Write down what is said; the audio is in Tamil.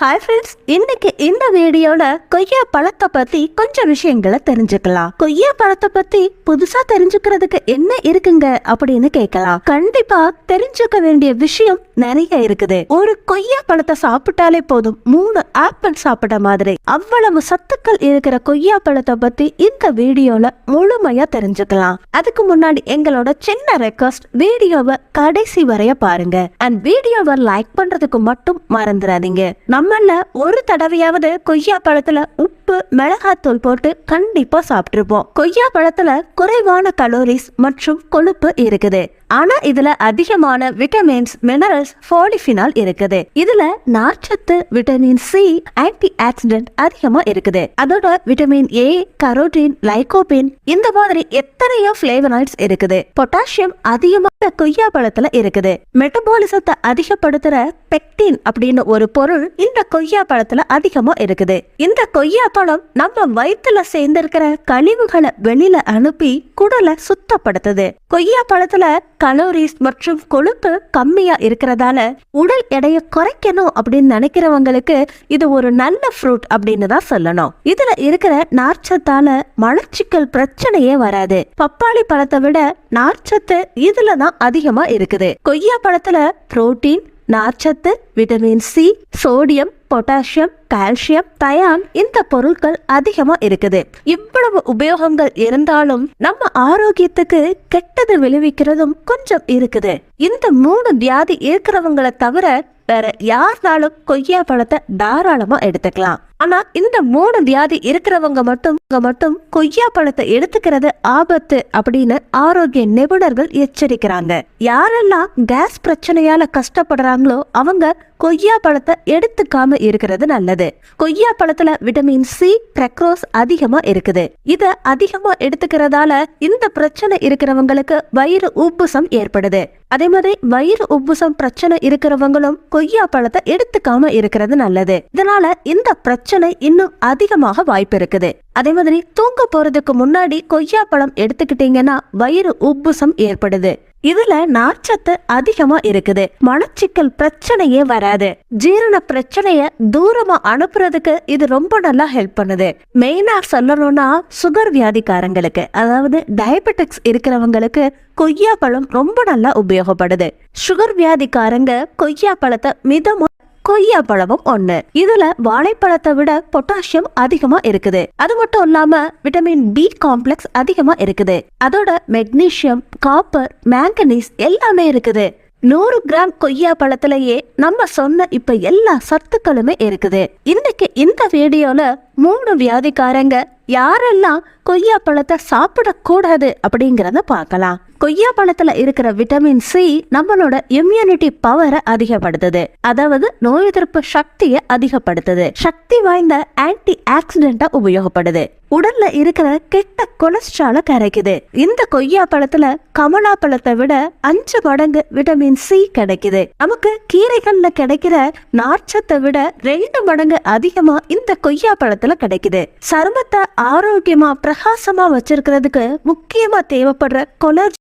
ஹாய் ஃப்ரெண்ட்ஸ் இன்னைக்கு இந்த வீடியோல கொய்யா பழத்தை பத்தி கொஞ்சம் விஷயங்களை தெரிஞ்சுக்கலாம். கொய்யா பழத்தை பத்தி புதுசா தெரிஞ்சுக்கிறதுக்கு என்ன இருக்குங்க அப்படின்னு கேட்கலாம். கண்டிப்பா தெரிஞ்சுக்க வேண்டிய விஷயம் நிறைய இருக்குது. ஒரு கொய்யா பழத்தை சாப்பிட்டாலே போதும். மூணு ஆப்பிள் சாப்பிட்ட மாதிரி. அவ்வளவு சத்துக்கள் இருக்கிற கொய்யா பழத்தை பத்தி இந்த வீடியோல முழுமையா தெரிஞ்சுக்கலாம். அதுக்கு முன்னாடி எங்களோட சின்ன ரெக்வஸ்ட் வீடியோவை கடைசி வரைய பாருங்க. அண்ட் வீடியோவை லைக் பண்றதுக்கு மட்டும் மறந்துடாதீங்க. நம்மள ஒரு தடவையாவது கொய்யா பழத்துல உப்பு மிளகாத்தூள் போட்டு கண்டிப்பா சாப்பிட்டுருப்போம். கொய்யா பழத்துல குறைவான கலோரிஸ் மற்றும் கொழுப்பு இருக்குது. ஆனா இதுல அதிகமான விட்டமின்ஸ் மினரல்ஸ் போலிஃபினால் இருக்குது. இதுல நார்ச்சத்து விட்டமின் சி ஆன்டி ஆக்சிடென்ட் அதிகமா இருக்குது. அதோட விட்டமின் ஏ கரோட்டின் லைகோபின் இந்த மாதிரி எத்தனையோ பிளேவனாய்ட்ஸ் இருக்குது. பொட்டாசியம் அதிகமான கொய்யா பழத்துல இருக்குது. மெட்டபாலிசத்தை அதிகப்படுத்துற பெக்டின் அப்படின்னு ஒரு பொருள் இந்த கொய்யா பழத்துல அதிகமா இருக்குது. இந்த கொய்யா பழம் நம்ம வயிற்றுல சேர்ந்திருக்கிற கழிவுகளை வெளியில அனுப்பி குடலை சுத்தப்படுத்துது. கொய்யா பழத்துல கலோரிஸ் மற்றும் கொழுப்பு கம்மியா இருக்கிறதால உடல் எடையை குறைக்கணும் அப்படின்னு நினைக்கிறவங்களுக்கு இது ஒரு நல்ல ஃப்ரூட் அப்படின்னு தான் சொல்லணும். இதுல இருக்கிற நார்ச்சத்தால மலச்சிக்கல் பிரச்சனையே வராது. பப்பாளி பழத்தை விட நார்ச்சத்து இதுல தான் அதிகமா இருக்குது. கொய்யா பழத்துல புரோட்டீன் நார்ச்சத்து vitamin C sodium potassium calcium Dhyan இந்த பொருட்கள் அதிகமா இருக்குது. இவ்வளவு உபயோகங்கள் இருந்தாலும் நம்ம ஆரோக்கியத்துக்கு கெட்டது விளைவிக்கிறதும் கொஞ்சம் இருக்குது. இந்த மூணு வியாதி இருக்கிறவங்களை தவிர வேற யாருனாலும் கொய்யா பழத்தை தாராளமா எடுத்துக்கலாம். ஆனா இந்த மூணு வியாதி இருக்கிறவங்க மட்டும் மட்டும் கொய்யா பழத்தை எடுத்துக்கிறது ஆபத்து அப்படின்னு ஆரோக்கிய நிபுணர்கள் எச்சரிக்கிறாங்க. யாரெல்லாம் கேஸ் பிரச்சனையால கஷ்டப்படுறாங்களோ அவங்க கொய்யா பழத்தை எடுத்துக்காம இருக்கிறது நல்லது. கொய்யா பழத்துல விட்டமின் சி பிரக்ரோஸ் அதிகமா இருக்குது. இத அதிகமா எடுத்துக்கிறதால இந்த பிரச்சனை இருக்கிறவங்களுக்கு வயிறு உப்புசம் ஏற்படுது. அதே மாதிரி வயிறு உப்புசம் பிரச்சனை இருக்கிறவங்களும் கொய்யா பழத்தை எடுத்துக்காம இருக்கிறது நல்லது. இதனால இந்த பிரச்சனை இன்னும் அதிகமாக வாய்ப்பு இருக்குது அதே மாதிரி தூங்க போறதுக்கு முன்னாடி கொய்யா பழம் எடுத்துக்கிட்டீங்கன்னா வயிறு உப்புசம் ஏற்படுது. இதுல நார்ச்சத்து அதிகமா இருக்குது. மனச்சிக்கல் பிரச்சனையே வராது. ஜீரண பிரச்சனைய தூரமா அனுப்புறதுக்கு இது ரொம்ப நல்லா ஹெல்ப் பண்ணுது. மெயினா சொல்லணும்னா சுகர் வியாதிக்காரங்களுக்கு அதாவது டயபெட்டிக்ஸ் இருக்கிறவங்களுக்கு கொய்யா பழம் ரொம்ப நல்லா உபயோகப்படுது. சுகர் வியாதிக்காரங்க கொய்யா பழத்தை மிதமா கொய்யா பழமும் ஒண்ணு. இதுல வாழைப்பழத்தை விட பொட்டாசியம் அதிகமா இருக்குது. அது மட்டும் இல்லாம விட்டமின் பி காம்ப்ளெக்ஸ் அதிகமா இருக்குது. அதோட மெக்னீசியம் காப்பர் மேங்கனீஸ் எல்லாமே இருக்குது. நூறு கிராம் கொய்யா பழத்திலேயே நம்ம சொன்ன இப்ப எல்லா சத்துக்களுமே இருக்குது. இன்னைக்கு இந்த வீடியோல மூணு வியாதிக்காரங்க யாரெல்லாம் கொய்யா பழத்தை சாப்பிடக்கூடாது அப்படிங்கிறத பார்க்கலாம். கொய்யா பழத்துல இருக்கிற விட்டமின் சி நம்மளோட இம்யூனிட்டி பவரை அதிகப்படுத்துது. அதாவது நோய் எதிர்ப்பு சக்தியை அதிகப்படுத்துது. சக்தி வாய்ந்த ஆன்டி ஆக்சிடென்டா உபயோகப்படுது. உடல்ல இருக்கிற கெட்ட கொலஸ்ட்ரால கரைக்குது. இந்த கொய்யா பழத்துல கமலா பழத்தை விட அஞ்சு மடங்கு விட்டமின் சி கிடைக்குது. நமக்கு கீரைகள்ல கிடைக்கிற நார்ச்சத்தை விட ரெண்டு மடங்கு அதிகமா இந்த கொய்யா பழத்துல கிடைக்குது. சருமத்தை ஆரோக்கியமா பிரகாசமா வச்சிருக்கிறதுக்கு முக்கியமா தேவைப்படுற கொலர்